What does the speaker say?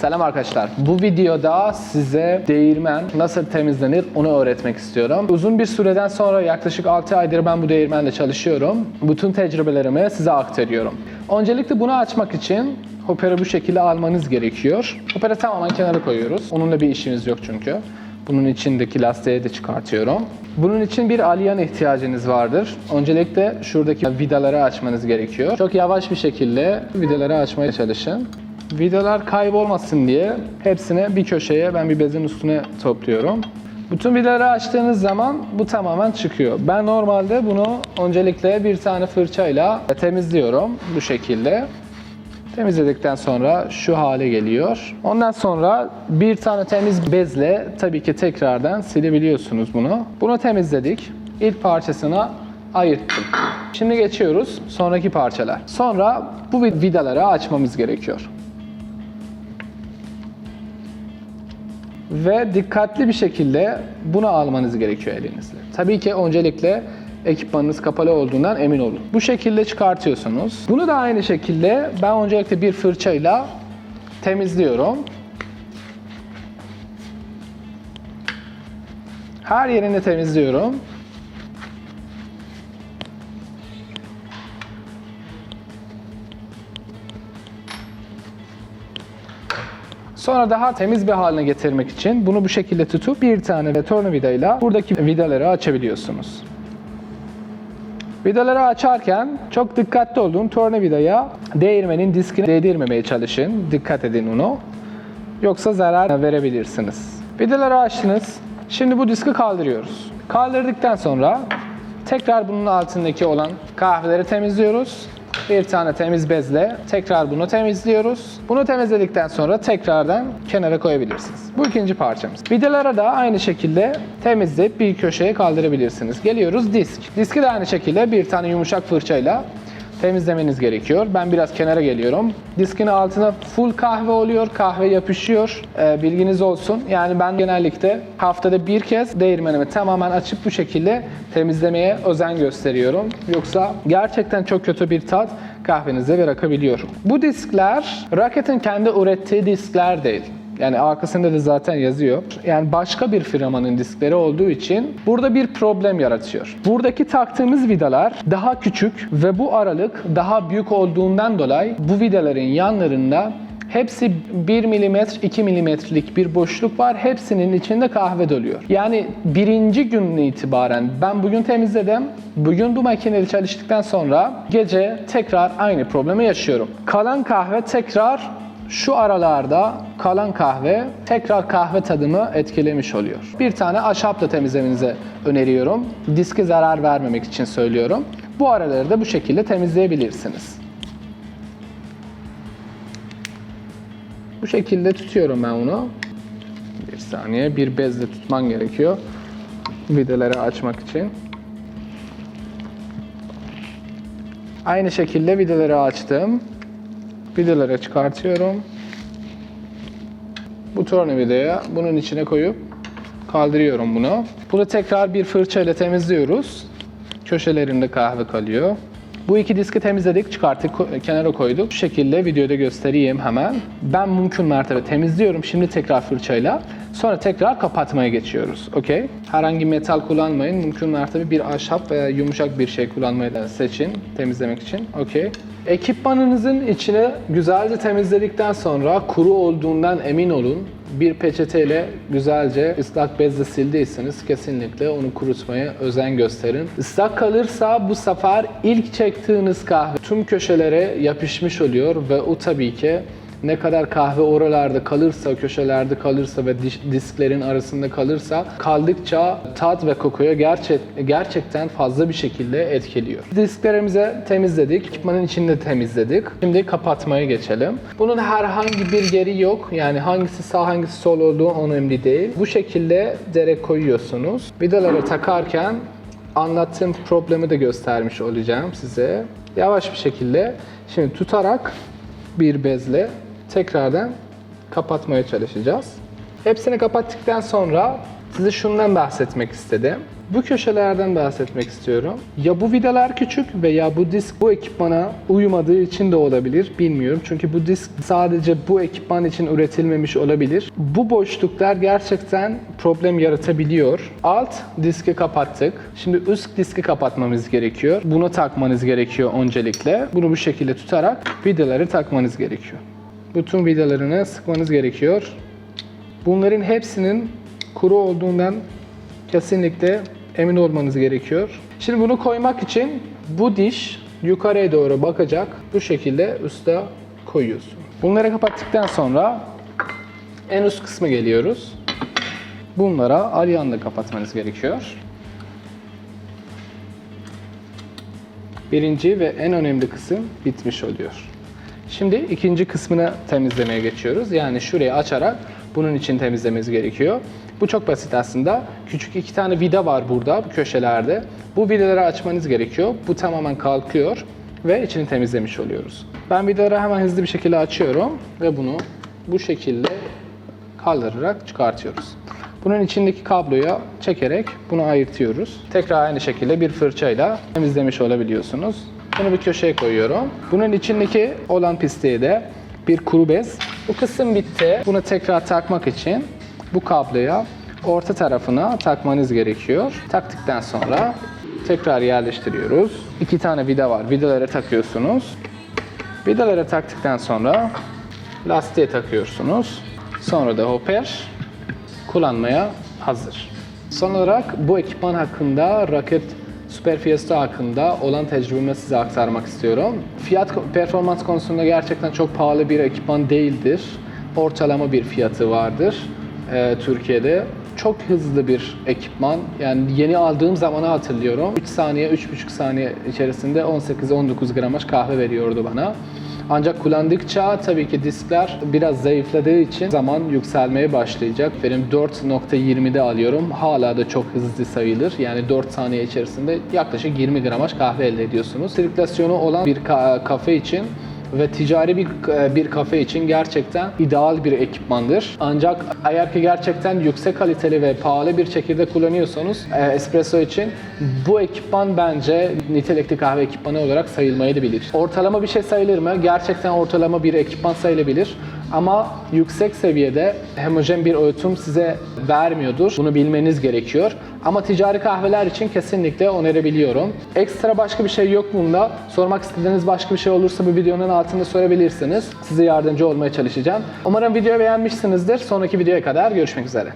Selam arkadaşlar. Bu videoda size değirmen nasıl temizlenir onu öğretmek istiyorum. Uzun bir süreden sonra yaklaşık 6 aydır ben bu değirmenle çalışıyorum. Bütün tecrübelerimi size aktarıyorum. Öncelikle bunu açmak için hopper'ı bu şekilde almanız gerekiyor. Hopper'ı tamamen kenara koyuyoruz. Onunla bir işimiz yok çünkü. Bunun içindeki lastiği de çıkartıyorum. Bunun için bir alyan ihtiyacınız vardır. Öncelikle şuradaki vidaları açmanız gerekiyor. Çok yavaş bir şekilde vidaları açmaya çalışın. Vidalar kaybolmasın diye hepsini bir köşeye ben bir bezin üstüne topluyorum. Bütün vidaları açtığınız zaman bu tamamen çıkıyor. Ben normalde bunu öncelikle bir tane fırçayla temizliyorum bu şekilde. Temizledikten sonra şu hale geliyor. Ondan sonra bir tane temiz bezle tabii ki tekrardan silebiliyorsunuz bunu. Bunu temizledik. İlk parçasına ayırttım. Şimdi geçiyoruz sonraki parçalar. Sonra bu vidaları açmamız gerekiyor. Ve dikkatli bir şekilde bunu almanız gerekiyor elinizle. Tabii ki öncelikle ekipmanınız kapalı olduğundan emin olun. Bu şekilde çıkartıyorsunuz. Bunu da aynı şekilde ben öncelikle bir fırçayla temizliyorum. Her yerini temizliyorum. Sonra daha temiz bir haline getirmek için bunu bu şekilde tutup bir tane tornavidayla buradaki vidaları açabiliyorsunuz. Vidaları açarken çok dikkatli olun. Tornavidaya değirmenin diskine değdirmemeye çalışın. Dikkat edin onu. Yoksa zarar verebilirsiniz. Vidaları açtınız. Şimdi bu diski kaldırıyoruz. Kaldırdıktan sonra tekrar bunun altındaki olan kahveleri temizliyoruz. Bir tane temiz bezle tekrar bunu temizliyoruz. Bunu temizledikten sonra tekrardan kenara koyabilirsiniz. Bu ikinci parçamız. Vidalara da aynı şekilde temizleyip bir köşeye kaldırabilirsiniz. Geliyoruz disk. Diski de aynı şekilde bir tane yumuşak fırçayla temizlemeniz gerekiyor. Ben biraz kenara geliyorum. Diskin altına full kahve oluyor, kahve yapışıyor. Ee, bilginiz olsun. Yani ben genellikle haftada bir kez değirmenimi tamamen açıp bu şekilde temizlemeye özen gösteriyorum. Yoksa gerçekten çok kötü bir tat kahvenize bırakabiliyor. Bu diskler Rocket'in kendi ürettiği diskler değil. Yani arkasında da zaten yazıyor. Yani başka bir firmanın diskleri olduğu için burada bir problem yaratıyor. Buradaki taktığımız vidalar daha küçük ve bu aralık daha büyük olduğundan dolayı bu vidaların yanlarında Hepsi 1 mm, 2 mm'lik bir boşluk var. Hepsinin içinde kahve doluyor. Yani birinci gün itibaren ben bugün temizledim. Bugün bu makineyle çalıştıktan sonra gece tekrar aynı problemi yaşıyorum. Kalan kahve tekrar şu aralarda kalan kahve tekrar kahve tadımı etkilemiş oluyor. Bir tane ahşapla temizlemenizi öneriyorum. Diske zarar vermemek için söylüyorum. Bu araları da bu şekilde temizleyebilirsiniz. Bu şekilde tutuyorum ben onu. Bir saniye bir bezle tutman gerekiyor. Vidaları açmak için. Aynı şekilde vidaları açtım. Vidaları çıkartıyorum. Bu tornavidaya bunun içine koyup kaldırıyorum bunu. Bunu tekrar bir fırçayla temizliyoruz. Köşelerinde kahve kalıyor. Bu iki diski temizledik, çıkarttık, kenara koyduk. Bu şekilde videoda göstereyim hemen. Ben mümkün mertebe temizliyorum. Şimdi tekrar fırçayla. Sonra tekrar kapatmaya geçiyoruz. Okey? Herhangi metal kullanmayın. Mümkün mertebe bir ahşap veya yumuşak bir şey kullanmayı da seçin temizlemek için. Okey? Ekipmanınızın içine güzelce temizledikten sonra kuru olduğundan emin olun. Bir peçeteyle güzelce ıslak bezle sildiyseniz kesinlikle onu kurutmaya özen gösterin. Islak kalırsa bu sefer ilk çektiğiniz kahve tüm köşelere yapışmış oluyor ve o tabii ki ne kadar kahve oralarda kalırsa, köşelerde kalırsa ve disklerin arasında kalırsa kaldıkça tat ve kokuyu gerçek, gerçekten fazla bir şekilde etkiliyor. Disklerimizi temizledik, ekipmanın içinde temizledik. Şimdi kapatmaya geçelim. Bunun herhangi bir yeri yok. Yani hangisi sağ hangisi sol olduğu önemli değil. Bu şekilde direkt koyuyorsunuz. Vidaları takarken anlattığım problemi de göstermiş olacağım size. Yavaş bir şekilde şimdi tutarak bir bezle tekrardan kapatmaya çalışacağız. Hepsini kapattıktan sonra size şundan bahsetmek istedim. Bu köşelerden bahsetmek istiyorum. Ya bu vidalar küçük veya bu disk bu ekipmana uymadığı için de olabilir. Bilmiyorum. Çünkü bu disk sadece bu ekipman için üretilmemiş olabilir. Bu boşluklar gerçekten problem yaratabiliyor. Alt diski kapattık. Şimdi üst diski kapatmamız gerekiyor. Bunu takmanız gerekiyor öncelikle. Bunu bu şekilde tutarak vidaları takmanız gerekiyor. Bütün vidalarını sıkmanız gerekiyor. Bunların hepsinin kuru olduğundan kesinlikle emin olmanız gerekiyor. Şimdi bunu koymak için bu diş yukarıya doğru bakacak. Bu şekilde üste koyuyorsun. Bunları kapattıktan sonra en üst kısmı geliyoruz. Bunlara alyanla kapatmanız gerekiyor. Birinci ve en önemli kısım bitmiş oluyor. Şimdi ikinci kısmını temizlemeye geçiyoruz. Yani şurayı açarak bunun için temizlememiz gerekiyor. Bu çok basit aslında. Küçük iki tane vida var burada bu köşelerde. Bu vidaları açmanız gerekiyor. Bu tamamen kalkıyor ve içini temizlemiş oluyoruz. Ben vidaları hemen hızlı bir şekilde açıyorum ve bunu bu şekilde kaldırarak çıkartıyoruz. Bunun içindeki kabloya çekerek bunu ayırtıyoruz. Tekrar aynı şekilde bir fırçayla temizlemiş olabiliyorsunuz. Bunu bir köşeye koyuyorum. Bunun içindeki olan pisliği de bir kuru bez. Bu kısım bitti. Bunu tekrar takmak için bu kabloya orta tarafına takmanız gerekiyor. Taktıktan sonra tekrar yerleştiriyoruz. İki tane vida var. Vidalara takıyorsunuz. Vidalara taktıktan sonra lastiğe takıyorsunuz. Sonra da hoper kullanmaya hazır. Son olarak bu ekipman hakkında Rocket Super Fiesta hakkında olan tecrübemi size aktarmak istiyorum. Fiyat performans konusunda gerçekten çok pahalı bir ekipman değildir. Ortalama bir fiyatı vardır e, Türkiye'de. Çok hızlı bir ekipman. Yani yeni aldığım zamanı hatırlıyorum. 3 saniye, 3,5 saniye içerisinde 18-19 gramaj kahve veriyordu bana. Ancak kullandıkça tabii ki diskler biraz zayıfladığı için zaman yükselmeye başlayacak. Benim 4.20'de alıyorum. Hala da çok hızlı sayılır. Yani 4 saniye içerisinde yaklaşık 20 gramaj kahve elde ediyorsunuz. Sirkülasyonu olan bir ka- kafe için ve ticari bir bir kafe için gerçekten ideal bir ekipmandır. Ancak eğer ki gerçekten yüksek kaliteli ve pahalı bir çekirdek kullanıyorsanız e, espresso için bu ekipman bence nitelikli kahve ekipmanı olarak sayılmayabilir. Ortalama bir şey sayılır mı? Gerçekten ortalama bir ekipman sayılabilir. Ama yüksek seviyede homojen bir öğütüm size vermiyordur. Bunu bilmeniz gerekiyor. Ama ticari kahveler için kesinlikle önerebiliyorum. Ekstra başka bir şey yok bunda. Sormak istediğiniz başka bir şey olursa bu videonun altında sorabilirsiniz. Size yardımcı olmaya çalışacağım. Umarım videoyu beğenmişsinizdir. Sonraki videoya kadar görüşmek üzere.